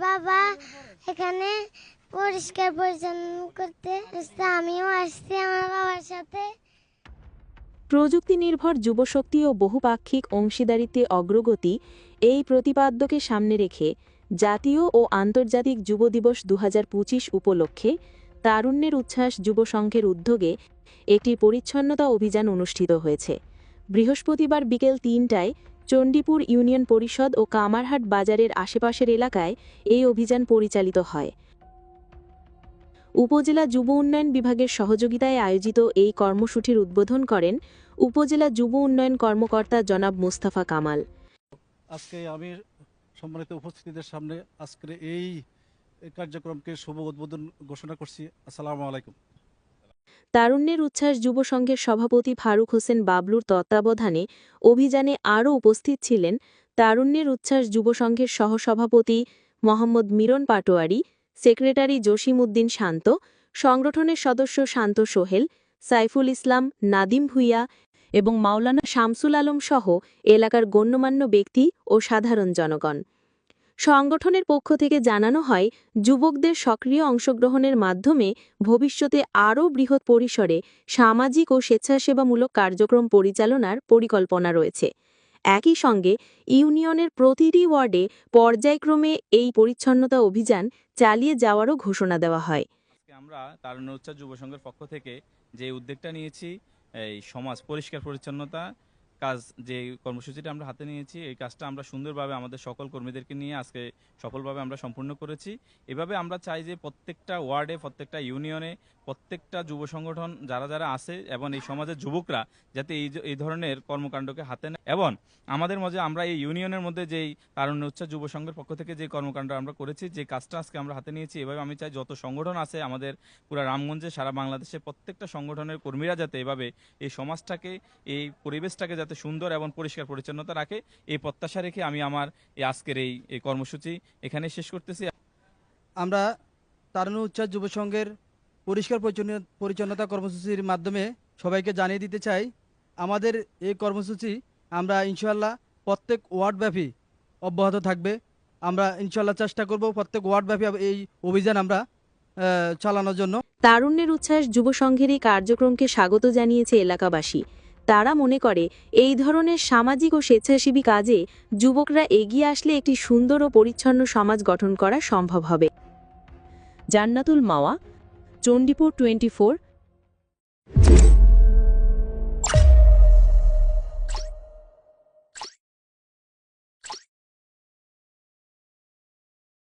বাবা এখানে পরিষ্কার পরিচ্ছন্ন করতে। আমিও আসছি আমার বাবার সাথে প্রযুক্তি নির্ভর যুবশক্তি ও বহুপাক্ষিক অংশীদারিত্বে অগ্রগতি এই প্রতিপাদ্যকে সামনে রেখে জাতীয় ও আন্তর্জাতিক যুব দিবস দু হাজার পঁচিশ উপলক্ষে তারুণ্যের উচ্ছ্বাস যুব সংঘের উদ্যোগে একটি পরিচ্ছন্নতা অভিযান অনুষ্ঠিত হয়েছে বৃহস্পতিবার বিকেল তিনটায় চণ্ডীপুর ইউনিয়ন পরিষদ ও কামারহাট বাজারের আশেপাশের এলাকায় এই অভিযান পরিচালিত হয়। উপজেলা যুব উন্নয়ন বিভাগের সহযোগিতায় আয়োজিত এই কর্মসূচির উদ্বোধন করেন উপজেলা যুব উন্নয়ন কর্মকর্তা জনাব মুস্তাফা কামাল। আজকে আমি সম্মানিত উপস্থিতিদের সামনে আজকের এই কার্যক্রমকে শুভ উদ্বোধন ঘোষণা করছি। আসসালামু আলাইকুম। তারুণ্যের উচ্ছ্বাস যুব সংঘের সভাপতি ফারুক হোসেন বাবলুর তত্ত্বাবধানে অভিযানে আরও উপস্থিত ছিলেন তারুণ্যের উচ্ছ্বাস যুব সংঘের সহসভাপতি মোহাম্মদ মিরন পাটোয়ারি, সেক্রেটারি জসিম উদ্দিন শান্ত, সংগঠনের সদস্য শান্ত সোহেল, সাইফুল ইসলাম, নাদিম ভুইয়া এবং মাওলানা শামসুল আলম সহ এলাকার গণ্যমান্য ব্যক্তি ও সাধারণ জনগণ। সংগঠনের পক্ষ থেকে জানানো হয়, যুবকদের সক্রিয় অংশগ্রহণের মাধ্যমে ভবিষ্যতে আরও বৃহৎ পরিসরে সামাজিক ও স্বেচ্ছাসেবামূলক কার্যক্রম পরিচালনার পরিকল্পনা রয়েছে। একই সঙ্গে ইউনিয়নের প্রতিটি ওয়ার্ডে পর্যায়ক্রমে এই পরিচ্ছন্নতা অভিযান চালিয়ে যাওয়ারও ঘোষণা দেওয়া হয়। আমরা তারুণ্য উচ্চার যুব সংঘের পক্ষ থেকে যে উদ্যোগটা নিয়েছি, এই সমাজ পরিষ্কার পরিচ্ছন্নতা কাজ যে কর্মসূচিটা আমরা হাতে নিয়েছি, এই কাজটা আমরা সুন্দরভাবে আমাদের সকল কর্মীদেরকে নিয়ে আজকে সফলভাবে আমরা সম্পূর্ণ করেছি। এভাবে আমরা চাই যে প্রত্যেকটা ওয়ার্ডে, প্রত্যেকটা ইউনিয়নে, প্রত্যেকটা যুব সংগঠন যারা যারা আছে এবং এই সমাজের যুবকরা যাতে এই এই ধরনের কর্মকাণ্ডকে হাতে নেয়। এবং আমাদের মধ্যে আমরা এই ইউনিয়নের মধ্যে যেই তারুণ্য উচ্চার যুব সংঘের পক্ষ থেকে যে কর্মকাণ্ড আমরা করেছি, যে কাজটা আজকে আমরা হাতে নিয়েছি, এভাবে আমি চাই যত সংগঠন আছে আমাদের পুরো রামগঞ্জে, সারা বাংলাদেশে প্রত্যেকটা সংগঠনের কর্মীরা যাতে এভাবে এই সমাজটাকে, এই পরিবেশটাকে যাতে সুন্দর এবং পরিষ্কার পরিচ্ছন্নতা রাখে। এই প্রত্যাশা রেখে আমি আমার এই আজকের এই এই কর্মসূচি এখানে শেষ করতেছি। আমরা তারুণ্য উচ্চাস যুব সংঘের পরিষ্কার পরিচ্ছন্ন পরিচ্ছন্নতা কর্মসূচির মাধ্যমে সবাইকে জানিয়ে দিতে চাই আমাদের এই কর্মসূচি আমরা ইনশাল্লাহ প্রত্যেক ওয়ার্ডব্যাপী অব্যাহত থাকবে। আমরা ইনশাল্লাহ চেষ্টা করব প্রত্যেক ওয়ার্ডব্যাপী এই অভিযান আমরা চালানোর জন্য। তারুণ্যের উচ্ছ্বাস যুব সংঘের এই কার্যক্রমকে স্বাগত জানিয়েছে এলাকাবাসী। তারা মনে করে, এই ধরনের সামাজিক ও স্বেচ্ছাসেবী কাজে যুবকরা এগিয়ে আসলে একটি সুন্দর ও পরিচ্ছন্ন সমাজ গঠন করা সম্ভব হবে। জান্নাতুল মাওয়া, চণ্ডীপুর টোয়েন্টি